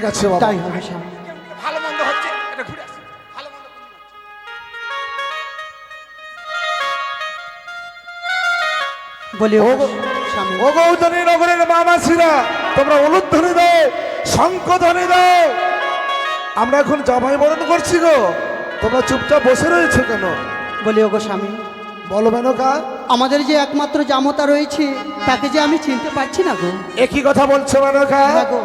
ঠিক আছে বাবা। তাই হবে স্বামী। ভালো মন্দ হচ্ছে? এটা ঘুরে আসি। ভালো মন্দ বলি ও স্বামী। ও গৌতনী নগরের মামাসিরা তোমরা উলুধ্বনি দাও আমরা এখন জামাই বরণ করছি গো। তোমরা চুপচাপ বসে রয়েছে কেন? বলি ওগো স্বামী। বলো মেনকা আমাদের যে একমাত্র জামতা রয়েছে তাকে যে আমি চিনতে পারছি না গো। একই কথা বলছো মেনকা হ্যাঁ গো।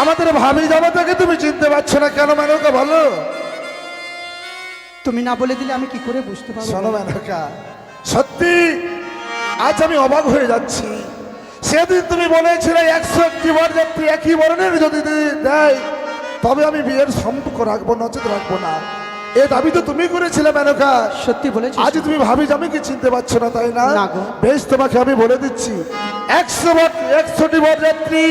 আমাদের ভাবি জামাতাকে তুমি চিনতে পারছ না কেন মেনকা বলো? তুমি না বলে দিলে আমি কি করে বুঝতে পারব? শোনো মেনকা সত্যি আজ আমি অবাক হয়ে যাচ্ছি। সেদিন তুমি বলেছিলে একশো একটি বরযাত্রী একই বরণের যদি দেয় তবে আমি বিয়ের সম্পর্ক রাখব নচেত রাখব না। এ দাবি তো তুমি করেছিলে মেনকা সত্যি বলেছি আজ তুমি ভাবি আমি কি চিনতে পারছ না তাই না? বেশ তোমাকে আমি বলে দিচ্ছি একশো একশোটি বরযাত্রী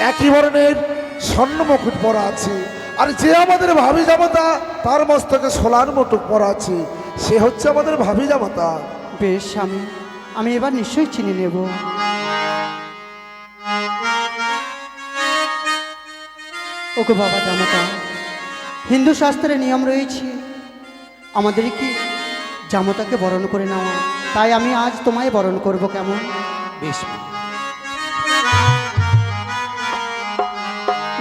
একই ধরনের স্বর্ণ মুকুট পরা আছে। আর যে আমাদের ভাবি জামাতা তার মস্তকে সোলার মুটুক পরা আছে। সে হচ্ছে আমাদের ভাবি জামাতা। বেশ স্বামী আমি এবার নিশ্চয়ই চিনে নেব। ওগো বাবা জামাতা হিন্দু শাস্ত্রের নিয়ম রয়েছে আমাদের কি জামতাকে বরণ করে নেওয়া? তাই আমি আজ তোমায় বরণ করব কেমন? বেশ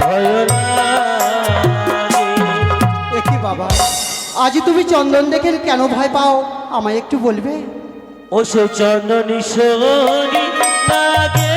ভয় একই বাবা আজ তুমি চন্দন দেখে কেন ভয় পাও? আমায় একটু বলবে? ও সে চন্দনী সরি লাগে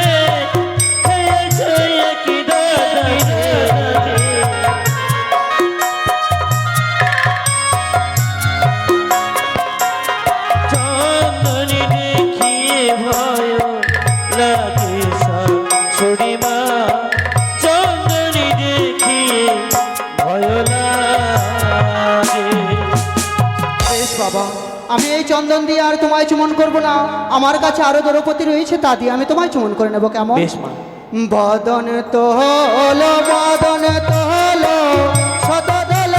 বাবা। আমি এই চন্দন দিয়ে আর তোমায় চুমন করব না। আমার কাছে আরও দ্রৌপদী রয়েছে তা দিয়ে আমি তোমায় চুমন করে নেব কেমন? বদন তো হলো বদন তো হলো শতদল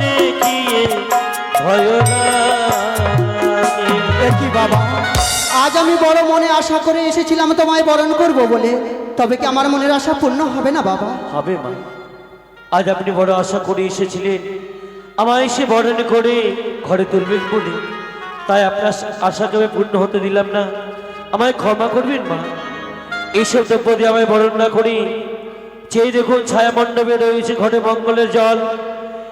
দেখিয়ে ভয় লাগে। কি বাবা? আজ আমি বড় মনে আশা করে এসেছিলাম তোমায় বরণ করব বলে। তবে কি আমার মনের আশা পূর্ণ হবে না বাবা? হবে মা। আজ আপনি বড় আশা করে এসেছিলেন। আমায় এসে বরণ করে ঘরে তুলবেন বলে। তাই আপনার আশাকে আমি পূর্ণ হতে দিলাম না। আমায় ক্ষমা করবেন মা। এইসব দ্রব্য দিয়ে আমায় বরণ না করি চেয়ে দেখুন ছায়া মণ্ডপে রয়েছে ঘটে মঙ্গলের জল,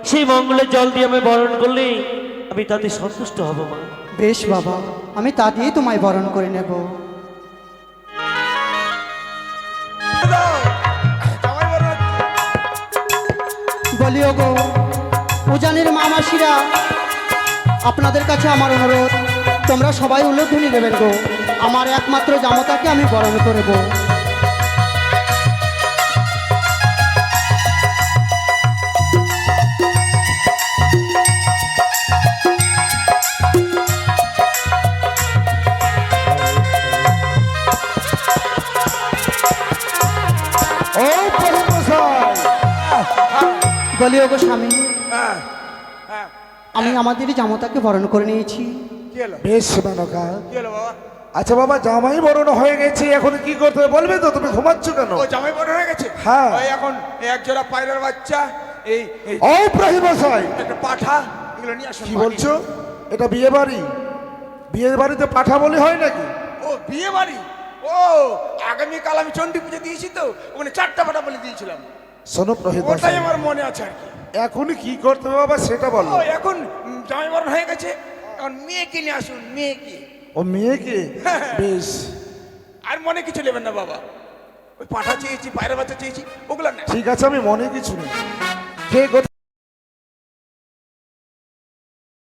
সেই মঙ্গলের জল দিয়ে আমি বরণ করলেই আমি তাতে সন্তুষ্ট হব মা। বেশ বাবা, আমি তা দিয়েই তোমায় বরণ করে নেব। বলিও গো উজানের মামাসিরা আপনাদের কাছে আমার অনুরোধ, তোমরা সবাই উল্লেখধ্বনি দেবেন গো। আমার একমাত্র জামতাকে আমি বরণ করব। বলি ওগো স্বামী হ্যাঁ হ্যাঁ আমি আমাদের জামাতাকে বরণ করে নিয়েছি। কি বেশ মেনকা কি হলো বাবা? আচ্ছা বাবা জামাই বরণ হয়ে গেছে এখন কি করতে হবে? বলবে তো তুমি ঘুমাচ্ছ কেন? ও জামাই বরণ হয়ে গেছে? হ্যাঁ। ওই এখন এক জোড়া পায়রার বাচ্চা এই এই ও প্রাহী মশাই! একটা পাঠা এগুলো নিয়ে আসুন কি বলছো? এটা বিয়ে বাড়ি? বিয়ে বাড়িতে পাঠা বলি হয় নাকি? ও বিয়ে বাড়ি? ও আগামীকাল আমি চণ্ডী পুজো দিয়েছি তো ওখানে চারটা পাঠা বলে দিয়েছিলাম। শোনো প্রহিত ওটাই আমার মনে আছে আর কি। এখন কি করতে হবে বাবা সেটা বলো। ও এখন জামাই হয়ে গেছে। এখন মেয়েকে নিয়ে আসুন মেয়েকে। ও মেয়েকে? বেশ। আর মনে কিছু নেবেন না বাবা। ওই পাঠা চেয়েছি পায়রা বাচ্চা চেয়েছি ওগুলো না ঠিক আছে আমি মনে কিছু নেই। কে কোথায়